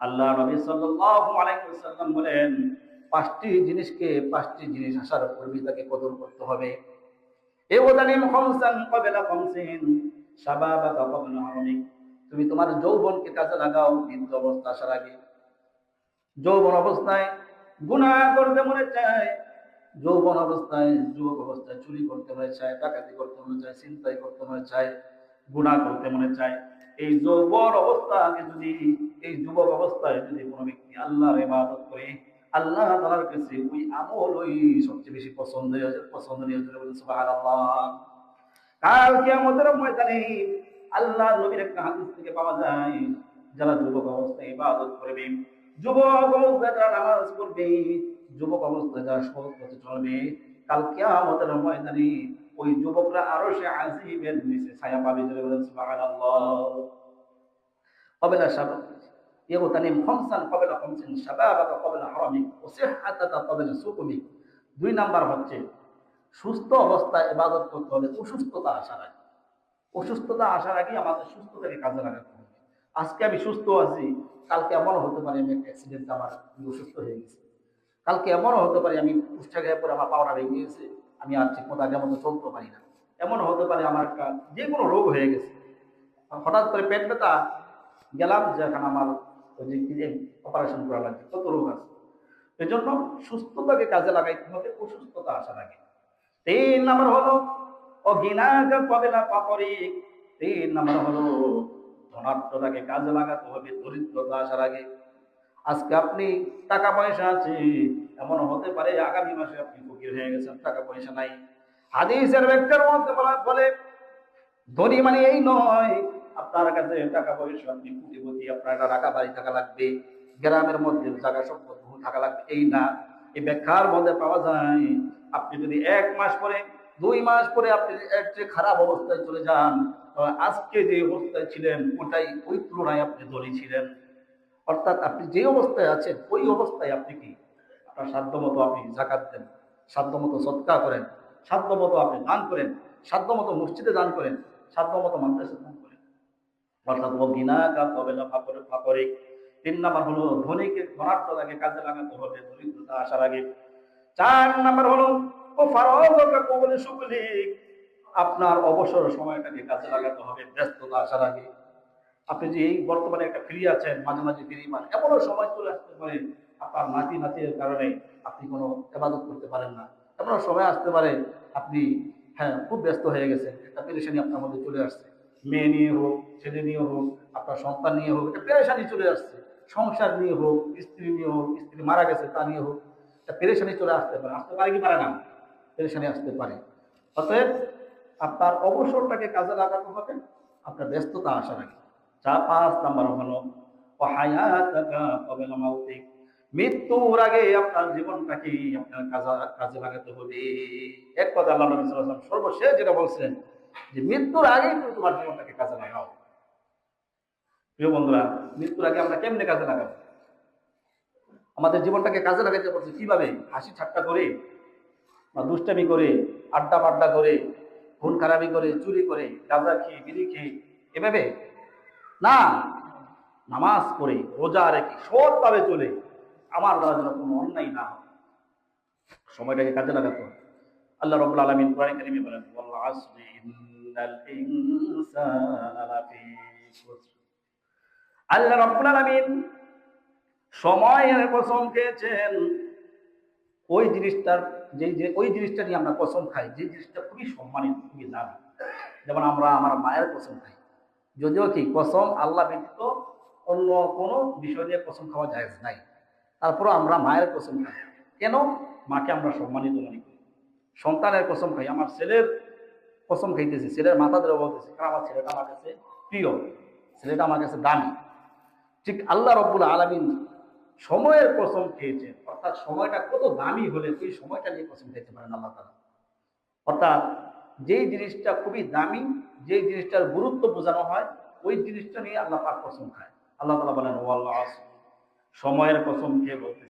আল্লাহ নবী আলাইহি বলেন, পাঁচটি জিনিসকে পাঁচটি জিনিস আসার পূর্বে তাকে কদর করতে হবে। এ ওদানিম খমসান কবেলা খমসিন শাবাবাকা কবলা হারমিক তুমি তোমার যৌবনকে কাজে লাগাও বৃদ্ধ অবস্থা আসার আগে। যৌবন অবস্থায় গুনাহ করতে মনে চায়, যৌবন অবস্থায় যুবক অবস্থায় চুরি করতে মনে চায়, ডাকাতি করতে মনে চায় চিন্তাই করতে মনে চায়, গুনাহ করতে মনে চায়। এই যৌবন অবস্থাকে যদি, এই যুবক অবস্থায় যদি কোনো ব্যক্তি আল্লাহর ইবাদত করে, আল্লাহ তাআলার কাছে ওই আমল ওই সবচেয়ে বেশি বলেন, সুবহানাল্লাহ। কাল ময়দানে আল্লাহ নবীর একটা হাদিস থেকে পাওয়া যায়, যারা যুবক অবস্থায় ইবাদত করবে, যুবক অবস্থায় যারা নামাজ যুবক অবস্থায় যারা সৎ পথে চলবে। কাল কিয়ামতের ময়দানে ওই যুবকরা আরও সে আজিমের নিচে ছায়া পাবে, জোরে বলেন কবেলা শাবাব ইগতানিম খামসান কবেলা খামসিন শাবাবাকা কবেলা হারামিক, ও সিহহাতাকা কবেলা সুকুমিক। দুই নাম্বার হচ্ছে, সুস্থ অবস্থায় ইবাদত করতে হবে অসুস্থতা আসার আগে। অসুস্থতা আসার আগে আমাদের সুস্থতাকে কাজে লাগাতে হবে। আজকে আমি সুস্থ আছি, কালকে এমনও হতে পারে আমি একটা অ্যাক্সিডেন্ট আমার অসুস্থ হয়ে গেছি। কালকে এমনও হতে পারে আমি পুষ্টা গায়ে পরে আমার পাওয়াটা ভেঙে গেছে। আমি আর ঠিক মতো আগের মতো চলতে পারি না। এমন হতে পারে আমার একটা যে কোনো রোগ হয়ে গেছে। হঠাৎ করে পেট ব্যথা, গেলাম যেখানে আমার ওই যে অপারেশন করা লাগবে। কত রোগ আছে। এই জন্য সুস্থতাকে কাজে লাগাইতে হবে, অসুস্থতা আসার আগে। তিন নাম্বার হলো অঘিনাকে কবেলা পাপরিক তিন নাম্বার হলো ধনাত্মতাকে কাজে লাগাতে হবে, দরিদ্রতা আসার আগে। আজকে আপনি টাকা পয়সা আছে। এমন হতে পারে আগামী মাসে আপনি ফকির হয়ে গেছেন, টাকা পয়সা নাই। হাদিসের ব্যক্তির মধ্যে বলা বলে, ধনী মানে এই নয়, আপনার কাছে টাকা পয়সা আপনি কোটিপতি আপনার একটা রাখা বাড়ি থাকা লাগবে, গ্রামের মধ্যে জায়গা সম্পদ থাকা লাগবে, এই না, এই ব্যাখ্যার মধ্যে পাওয়া যায়, আপনি যদি এক মাস পরে, দুই মাস পরে আপনি এর খারাপ অবস্থায় চলে যান আজকে যে অবস্থায় ছিলেন, ওটাই ওই তুলনায় আপনি ধনী ছিলেন। অর্থাৎ আপনি যে অবস্থায় আছেন, ওই অবস্থায় আপনি কি? আপনার সাধ্যমতো আপনি জাকাত দেন সাধ্য মতো সৎকা করেন, সাধ্যমতো আপনি দান করেন সাধ্য মতো মসজিদে দান করেন সাধ্য মতো মাদ্রাসা দান করেন। অর্থাৎ ও গিনা কাজ হবে না তিন নাম্বার হলো ধনীকে ধনাত্মতাকে কাজে লাগাতে হবে, দরিদ্রতা আসার আগে। চার নাম্বার হলো, ও ফারকা কবলে সুকলিক আপনার অবসর সময়টাকে কাজে লাগাতে হবে, ব্যস্ততা আসার আগে। আপনি যে এই বর্তমানে একটা ফ্রি আছেন, মাঝে মাঝে ফ্রি মান, এমনও সময় চলে আসতে পারে আপনার নাতি নাতির কারণে আপনি কোনো এবাদত করতে পারেন না। এমনও সময় আসতে পারে, আপনি হ্যাঁ খুব ব্যস্ত হয়ে গেছেন, একটা পেরেশানি আপনার মধ্যে চলে আসছে। মেয়ে নিয়ে হোক, ছেলে নিয়ে হোক, আপনার সন্তান নিয়ে হোক, একটা পেরেশানি চলে আসছে। সংসার নিয়ে হোক, স্ত্রী নিয়ে হোক, স্ত্রী মারা গেছে তা নিয়ে হোক, একটা পেরেশানি চলে আসতে পারে। আসতে পারে কি পারে না? পেরেশানি আসতে পারে। অতএব আপনার অবসরটাকে কাজে লাগাতে হবে, আপনার ব্যস্ততা আসার আগে। চা পাঁচ নাম্বার হলো মৃত্যুর আগে আপনার জীবনটাকে আপনার কাজে লাগাতে হবে। এক কথা আল্লাহ নবী ওয়াসাল্লাম সর্বশেষ যেটা বলছিলেন যে, মৃত্যুর আগেই তুমি তোমার জীবনটাকে কাজে লাগাও। প্রিয় বন্ধুরা, মৃত্যুর আগে আমরা কেমনে কাজে লাগাবো? আমাদের জীবনটাকে কাজে লাগাতে বলছে কীভাবে? হাসি ঠাট্টা করে বা দুষ্টামি করে আড্ডা পাড্ডা করে খুন খারাপি করে, চুরি করে গাঁজা খেয়ে, বিড়ি খেয়ে, এভাবে না, নামাজ পড়ে, রোজা রেখে সৎভাবে চলে, আমার দ্বারা যেন কোনো অন্যায় না হয়। সময়টাকে কাজে লাগাতে আল্লাহ রব্বুল আলামিন কোরআন বলেন আল্লাহ রব্বুল আলামিন সময়ের কসম খেয়েছেন। ওই জিনিসটার যে যে, ওই জিনিসটা নিয়ে আমরা কসম খাই, যে জিনিসটা খুবই সম্মানিত, খুবই দামি। যেমন আমরা আমার মায়ের কসম খাই। যদিও কি, কসম আল্লাহ ব্যতীত অন্য কোনো বিষয় নিয়ে কসম খাওয়া যায় নাই। তারপরও আমরা মায়ের কসম খাই। কেন? মাকে আমরা সম্মানিত মনে করি। সন্তানের কসম খাই। আমার ছেলের কসম খাইতেছি, ছেলের মাথা ধরে বলতেছি কারণ আমার ছেলেটা আমার কাছে প্রিয়? ছেলেটা আমার কাছে দামি। ঠিক আল্লাহ রব্বুল আলমিন সময়ের কসম খেয়েছেন। অর্থাৎ সময়টা কত দামি হলে ওই সময়টা নিয়ে কসম খেতে পারেন আল্লাহ তালা অর্থাৎ যেই জিনিসটা খুবই দামি, যেই জিনিসটার গুরুত্ব বোঝানো হয়, ওই জিনিসটা নিয়ে আল্লাহ পাক কসম খায়। আল্লাহ তালা বলেন ও আল্লাহ সময়ের কসম খেয়ে বলতে